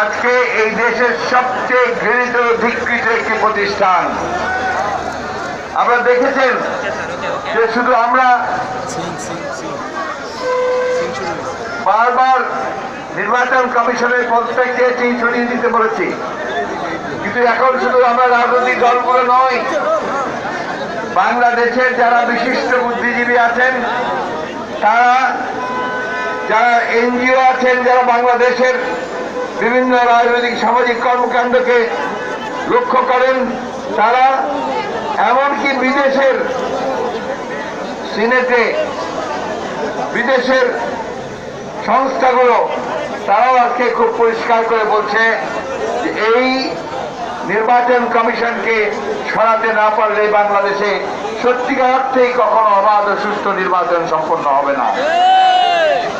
আজকে এই দেশের সবচেয়ে ঘৃণিত ধিকৃত একটি প্রতিষ্ঠান। আপনারা দেখেছেন যে শুধু আমরা বারবার নির্বাচন কমিশনের প্রত্যেককে চিন ছড়িয়ে দিতে বলেছি। কিন্তু এখন শুধু আমরা রাজনৈতিক দলগুলো নয়, বাংলাদেশের যারা বিশিষ্ট বুদ্ধিজীবী আছেন, তারা যারা এনজিও আছেন, যারা বাংলাদেশের বিভিন্ন রাজনৈতিক, সামাজিক কর্মকাণ্ডকে লক্ষ্য করেন, তারা এমনকি বিদেশের সিনেটে, বিদেশের সংস্থাগুলো, তারাও আজকে খুব পরিষ্কার করে বলছে এই নির্বাচন কমিশনকে সরাতে না পারলে বাংলাদেশে সত্যিকার অর্থেই কখনো অবাধ ও নির্বাচন সম্পন্ন হবে না।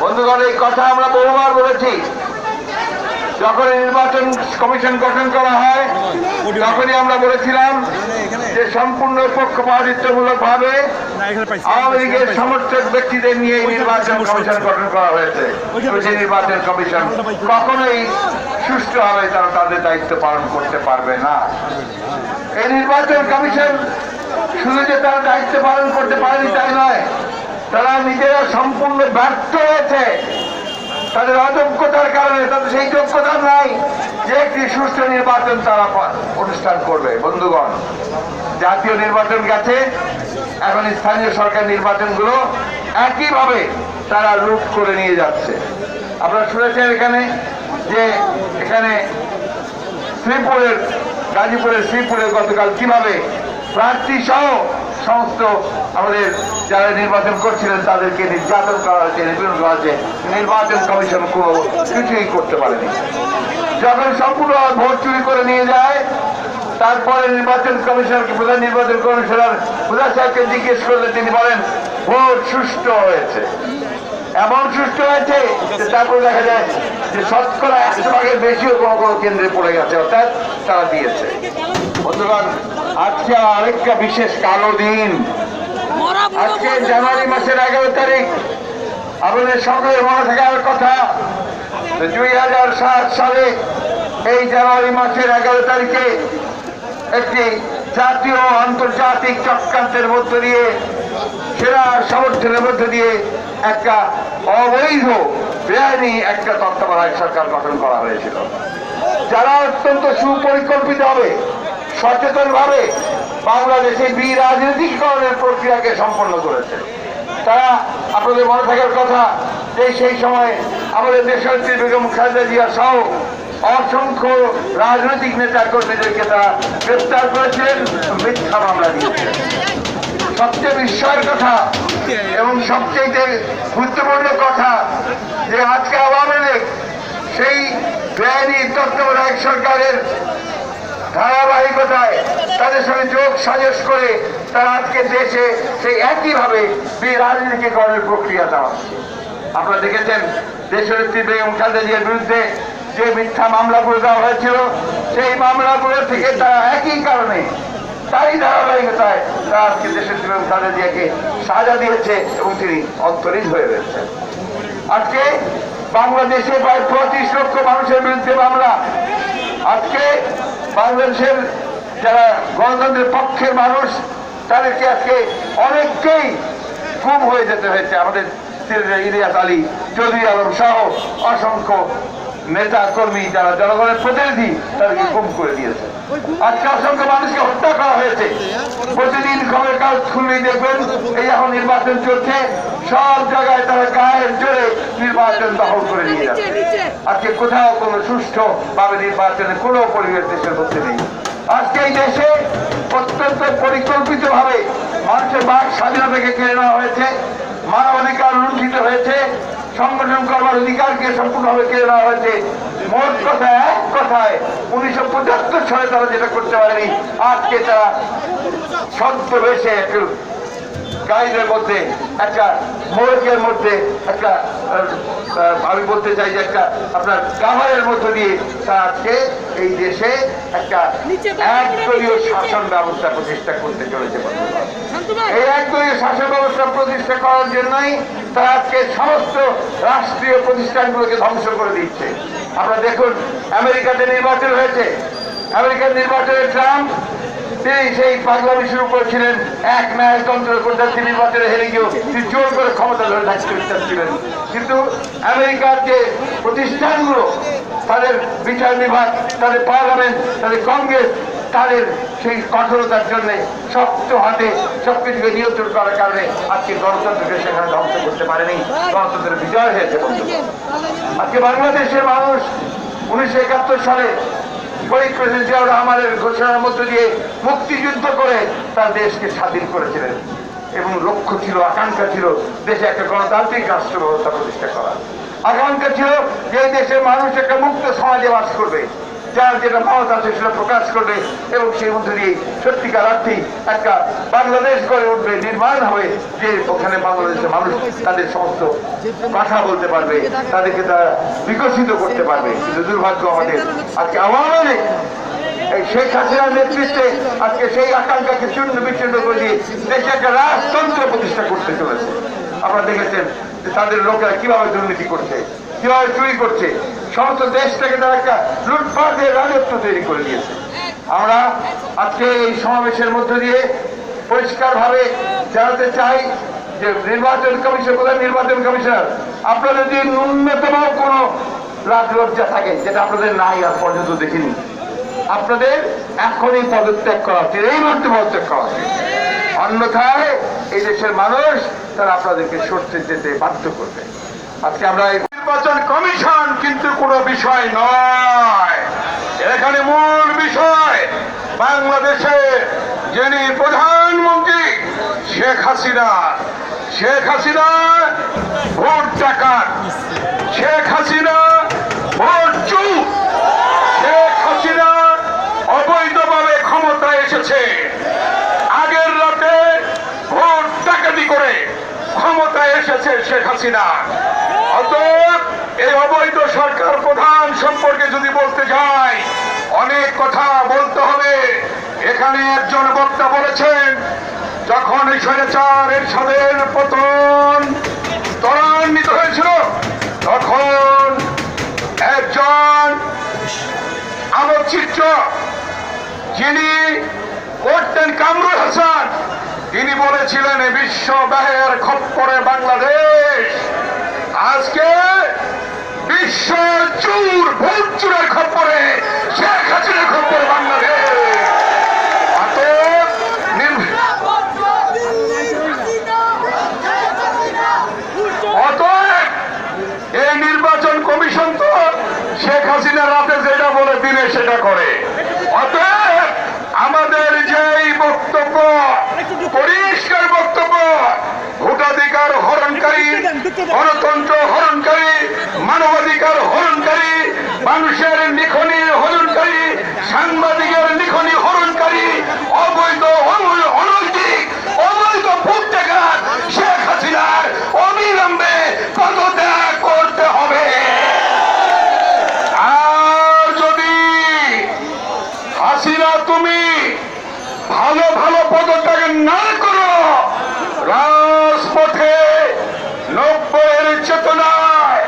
বন্ধুগণ, এই কথা আমরা বহুবার বলেছি। যখন নির্বাচন কমিশন গঠন করা হয়, তখনই আমরা বলেছিলাম যে সম্পূর্ণ পক্ষপাতিত্বমূলক ভাবে আওয়ামী লীগের সমর্থক ব্যক্তিদের নিয়ে নির্বাচন কমিশন গঠন করা হয়েছে। সেই নির্বাচন কমিশন কখনোই সুষ্ঠুভাবে তারা তাদের দায়িত্ব পালন করতে পারবে না। এই নির্বাচন কমিশন শুধু যে তারা দায়িত্ব পালন করতে পারেনি তাই নয় তারা নিজেরা সম্পূর্ণ ব্যর্থ হয়েছে। তাদের অযোগ্যতার কারণে তাদের সেই যোগ্যতা নাই যে একটি সুষ্ঠু নির্বাচন তারা অনুষ্ঠান করবে। বন্ধুগণ, জাতীয় নির্বাচন গেছে, এখন স্থানীয় সরকার নির্বাচনগুলো একইভাবে তারা লুট করে নিয়ে যাচ্ছে। আপনারা শুনেছেন এখানে যে এখানে শ্রীপুরের, গাজীপুরের শ্রীপুরের গতকাল কীভাবে প্রার্থী সহ সমস্ত আমাদের যারা নির্বাচন করছিলেন তাদেরকে নির্যাতন করা হয়েছে, নিপীড়ন করা হয়েছে। নির্বাচন কমিশন কোনো কিছুই করতে পারেনি। যখন সম্পূর্ণ ভোট চুরি করে নিয়ে যায়, তারপরে নির্বাচন কমিশনারকে প্রধান নির্বাচন কমিশনার প্রধান সাহেবকে জিজ্ঞেস করলে তিনি বলেন, ভোট সুষ্ঠু হয়েছে। এমন সুষ্ঠু হয়েছে যে তারপরে দেখা যায় যে শতকরা একশো ভাগের বেশিও কোনো কোনো কেন্দ্রে পড়ে গেছে, অর্থাৎ তারা দিয়েছে। বন্ধুগণ আজকে আরেকটা বিশেষ কালো দিন। আজকে জানুয়ারি মাসের এগারো তারিখ। আপনাদের সকলের মনে থাকার কথা। দুই হাজার সাত সালে এই জানুয়ারি মাসের এগারো তারিখে একটি জাতীয় আন্তর্জাতিক চক্রান্তের মধ্য দিয়ে, সেরা সমর্থনের মধ্য দিয়ে একটা অবৈধ বেআইনি একটা তত্ত্বাবধায়ক সরকার গঠন করা হয়েছিল। যারা অত্যন্ত সুপরিকল্পিত হবে সচেতন ভাবে বাংলাদেশে বিরাজনীতিকরণের প্রক্রিয়াকে সম্পন্ন করেছে। তারা আপনাদের মনে থাকার কথা যে সেই সময় আমাদের দেশনেত্রী বেগম খালেদা জিয়া সহ অসংখ্য রাজনৈতিক নেতা কর্মীদেরকে তারা গ্রেপ্তার করেছিলেন, মিথ্যা মামলা দিয়েছিলেন। সবচেয়ে বিস্ময়ের কথা এবং সবচেয়ে গুরুত্বপূর্ণ কথা যে আজকে আওয়ামী লীগ সেই বেআইনি তত্ত্বাবধায়ক সরকারের ধারাবাহিকতায় তাদের সঙ্গে যোগ সাজস করে তারা আজকে দেশে সেই একইভাবে রাজনীতিকরণের প্রক্রিয়া চালাচ্ছে। আপনারা দেখেছেন দেশনেত্রী বেগম খালেদা জিয়ার বিরুদ্ধে যে মিথ্যা মামলাগুলো দেওয়া হয়েছিল, সেই মামলাগুলো থেকে তারা একই কারণে তারই ধারাবাহিকতায় তারা আজকে দেশের বেগম খালেদা জিয়াকে সাজা দিয়েছে এবং তিনি অন্তরীণ হয়ে রয়েছেন। আজকে বাংলাদেশে প্রায় পঁচিশ লক্ষ মানুষের বিরুদ্ধে মামলা। আজকে বাংলাদেশের যারা গণতন্ত্রের পক্ষের মানুষ, তাদেরকে আজকে অনেককেই গুম হয়ে যেতে হয়েছে। আমাদের ইলিয়াস আলী, চৌধুরী আলম সহ অসংখ্য নেতা কর্মী যারা জনগণের প্রতিনিধি তাদেরকে গুম করে দিয়েছে। আজকে অসংখ্য মানুষকে হত্যা করা হয়েছে। প্রতিদিন খবরের কাগজ খুললেই দেখবেন, এই এখন নির্বাচন চলছে, সব জায়গায় তারা গায়ের জোরে নির্বাচন দখল করে নিয়ে যাচ্ছে। আজকে কোথাও কোনো সুষ্ঠু ভাবে নির্বাচনের কোনো পরিবেশ দেশের মধ্যে নেই। আজকে এই দেশে অত্যন্ত পরিকল্পিত ভাবে মানুষের বাক স্বাধীনতাকে কেড়ে নেওয়া হয়েছে, মানবাধিকার লুণ্ঠিত হয়েছে সংগঠন করবার অধিকারকে সম্পূর্ণভাবে কেড়ে নেওয়া হয়েছে। মোট কথা, এক কথায়, উনিশশো পঁচাত্তর সালে তারা যেটা করতে পারেনি, আজকে তারা ছদ্মবেশে একটু গাইডের মধ্যে একটা মোরকের মধ্যে একটা আমি বলতে চাই যে একটা আপনার কাভারের মধ্য দিয়ে তারা আজকে এই দেশে একটা একদলীয় শাসন ব্যবস্থা প্রতিষ্ঠা করতে চলেছে এই একদলীয় শাসন ব্যবস্থা প্রতিষ্ঠা করার জন্যই তারা আজকে সমস্ত রাষ্ট্রীয় প্রতিষ্ঠানগুলোকে ধ্বংস করে দিচ্ছে। আপনারা দেখুন আমেরিকাতে নির্বাচন হয়েছে। আমেরিকার নির্বাচনে ট্রাম্প তিনি সেই পাগলামি শুরু করেছিলেন। এক ন্যায়তন্ত্র করতে নির্বাচনে হেরে গিয়েও তিনি জোর করে ক্ষমতা ধরে থাকতে চাচ্ছিলেন কিন্তু আমেরিকার যে প্রতিষ্ঠানগুলো, তাদের বিচার বিভাগ, তাদের পার্লামেন্ট, তাদের কংগ্রেস, তাদের সেই কঠোরতার জন্য শক্ত হাতে সব সবকিছুকে নিয়ন্ত্রণ করার কারণে আজকে গণতন্ত্রকে সেখানে ধ্বংস করতে পারেনি। গণতন্ত্রের বিজয় হয়েছে আজকে বাংলাদেশের মানুষ উনিশশো একাত্তর সালে শহীদ প্রেসিডেন্ট জিয়াউর রহমানের ঘোষণার মধ্য দিয়ে মুক্তিযুদ্ধ করে তার দেশকে স্বাধীন করেছিলেন। এবং লক্ষ্য ছিল, আকাঙ্ক্ষা ছিল, দেশে একটা গণতান্ত্রিক রাষ্ট্র ব্যবস্থা প্রতিষ্ঠা করা আকাঙ্ক্ষা ছিল যে দেশের মানুষ একটা মুক্ত সমাজে বাস করবে। যার যেটা মত আছে সেটা প্রকাশ করবে এবং সেই মধ্যে দিয়ে সত্যিকার অর্থে একটা বাংলাদেশ গড়ে উঠবে, নির্মাণ হবে, যে ওখানে বাংলাদেশের মানুষ তাদের সমস্ত কথা বলতে পারবে, তাদেরকে তারা বিকশিত করতে পারবে। কিন্তু দুর্ভাগ্য আমাদের আজকে আওয়ামী লীগ, এই শেখ হাসিনার নেতৃত্বে আজকে সেই আকাঙ্ক্ষাকে চূর্ণ বিচ্ছিন্ন করে দিয়ে দেশে একটা রাজতন্ত্র প্রতিষ্ঠা করতে চলেছে। আপনারা দেখেছেন তাদের লোকেরা কীভাবে দুর্নীতি করছে, কীভাবে চুরি করছে সমস্ত দেশটাকে তারা একটা লুটপাটের রাজত্ব তৈরি করে দিয়েছে আমরা আজকে এই সমাবেশের মধ্য দিয়ে পরিষ্কারভাবে জানাতে চাই যে নির্বাচন কমিশন, প্রধান নির্বাচন কমিশনার, আপনাদের যদি ন্যূনতম কোনো লাজ লজ্জা থাকে, যেটা আপনাদের নাই আর পর্যন্ত দেখিনি, আপনাদের এখনই পদত্যাগ করা উচিত। এই মুহূর্তে পদত্যাগ করা উচিত। অন্যথায় এই দেশের মানুষ তারা আপনাদেরকে সরতে যেতে বাধ্য করবে। আজকে আমরা কমিশন কিন্তু কোনো বিষয় নয়। এখানে মূল বিষয় বাংলাদেশে যিনি প্রধানমন্ত্রী, শেখ হাসিনা। শেখ হাসিনা ভোট ডাকাত। শেখ হাসিনা ভোট চুপ। শেখ হাসিনা অবৈধভাবে ক্ষমতায় এসেছে। আগের রাতে ভোট ডাকাতি করে ক্ষমতায় এসেছে শেখ হাসিনা। অতএব এই অবৈধ সরকার প্রধান বলতে যাই অনেক কথা বলতে হবে। এখানে একজন বক্তা বলেছেন, যখন স্বৈরাচার এরশাদের পতন ত্বরান্বিত হয়েছিল, তখন একজন আলোকচিত্র যিনি করতেন কামরুল হাসান, তিনি বলেছিলেন, "এ বিশ্ব ব্যয়ের খপ্পরে বাংলাদেশ। আজকে বিশ্ব চুর ভোট চুরের খপ্পরে, শেখ হাসিনার খপ্পরে বাংলাদেশ। এই নির্বাচন কমিশন তো শেখ হাসিনা রাতে যেটা বলে দিনে সেটা করে। অতএব, আমাদের যেই বক্তব্য, পরিষ্কার বক্তব্য গণতন্ত্র হরণকারী, মানবাধিকার হরণকারী, মানুষের লিখনি হরণকারী, সাংবাদিকের লিখনি হরণকারী, অবৈধ অনৈতিক, অবৈধ ভোট শেখ হাসিনার অবিলম্বে পদত্যাগ করতে হবে। আর যদি হাসিনা তুমি ভালো ভালো পদত্যাগ না করো, রাজপথে নব্বইয়ের চেতনায়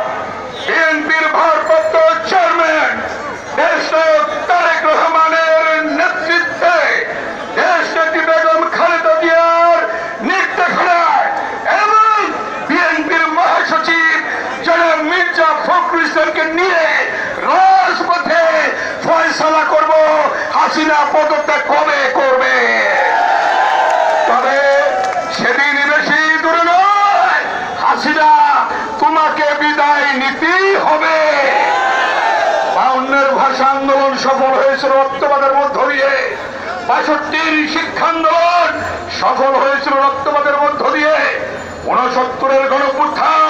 বিএনপির ভারপ্রাপ্ত চেয়ারম্যান দেশনায়ক তারেক রহমানের নেতৃত্বে দেশ নেত্রী বেগম খালেদা জিয়ার নির্দেশনায় এবং বিএনপির মহাসচিব জনাব মির্জা ফখরুল ইসলামকে নিয়ে রাজপথে ফয়সালা করব হাসিনা পদত্যাগ কবে করবে তবে সেদিন বেশি দূরে নয় হাসিনা তোমাকে বিদায় নিতেই হবে বাউন্নের ভাষা আন্দোলন সফল হয়েছিল রক্তপাতের মধ্য দিয়ে। বাষট্টির শিক্ষা আন্দোলন সফল হয়েছিল রক্তপাতের মধ্য দিয়ে। উনসত্তরের গণপুত্থান